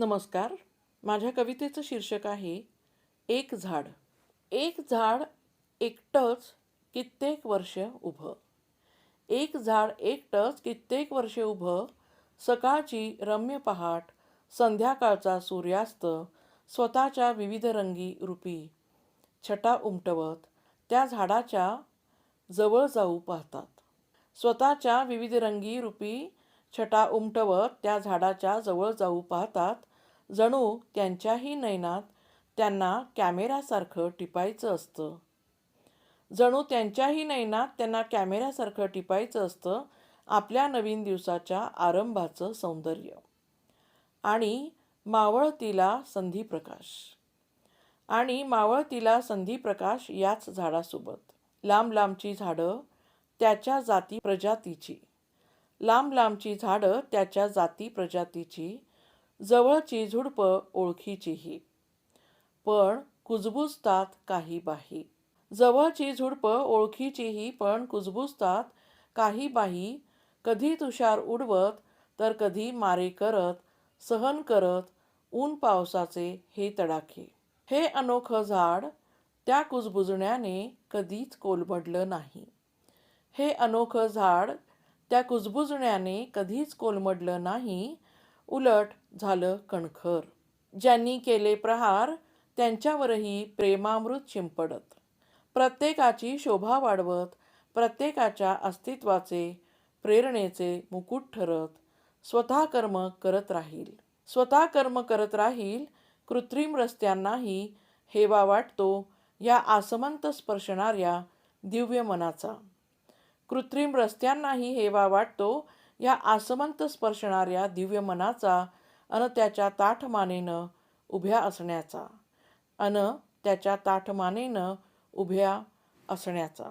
नमस्कार. माझ्या कवितेचं शीर्षक आहे एक झाड. एक झाड एकटंच कित्येक वर्ष उभं. एक झाड एकटंच कित्येक वर्षे उभं. सकाळची रम्य पहाट संध्याकाळचा सूर्यास्त स्वतःच्या विविध रंगी रूपी. छटा उमटवत त्या झाडाच्या जवळ जाऊ पाहतात. स्वतःच्या विविध रंगी रूपी छटा उमटवत त्या झाडाच्या जवळ जाऊ पाहतात. जणू त्यांच्याही नयनात त्यांना कॅमेऱ्यासारखं टिपायचं असतं. जणू त्यांच्याही नयनात त्यांना कॅमेऱ्यासारखं टिपायचं असतं आपल्या नवीन दिवसाच्या आरंभाचं सौंदर्य. आणि मावळतीला संधीप्रकाश. आणि मावळतीला संधीप्रकाश याच झाडासोबत. लांब लांबची झाडं त्याच्या जाती प्रजातीची. लांब लांबची झाडं त्याच्या जाती प्रजातीची. जवळची झुडपं ओळखीचीही. पण कुजबुजतात काही बाही. जवळची झुडपं ओळखीचीही पण कुजबुजतात काही बाही. कधी तुषार उडवत तर कधी मारे करत सहन करत ऊन पावसाचे हे तडाखे. हे अनोखं झाड त्या कुजबुजण्याने कधीच कोलमडलं नाही. हे अनोखं झाड त्या कुजबुजण्याने कधीच कोलमडलं नाही उलट झालं कणखर. ज्यांनी केले प्रहार त्यांच्यावरही प्रेमामृत शिंपडत प्रत्येकाची शोभा वाढवत प्रत्येकाच्या अस्तित्वाचे प्रेरणेचे मुकुट ठरत स्वतः कर्म करत राहील. स्वतः कर्म करत राहील कृत्रिम रस्त्यांनाही हेवा वाटतो या आसमंत स्पर्शणाऱ्या दिव्य मनाचा. कृत्रिम रस्त्यांनाही हेवा वाटतो या आसमंत स्पर्शणाऱ्या दिव्य मनाचा अन त्याच्या ताठमानेनं उभ्या असण्याचा. अन त्याच्या ताठमानेनं उभ्या असण्याचा.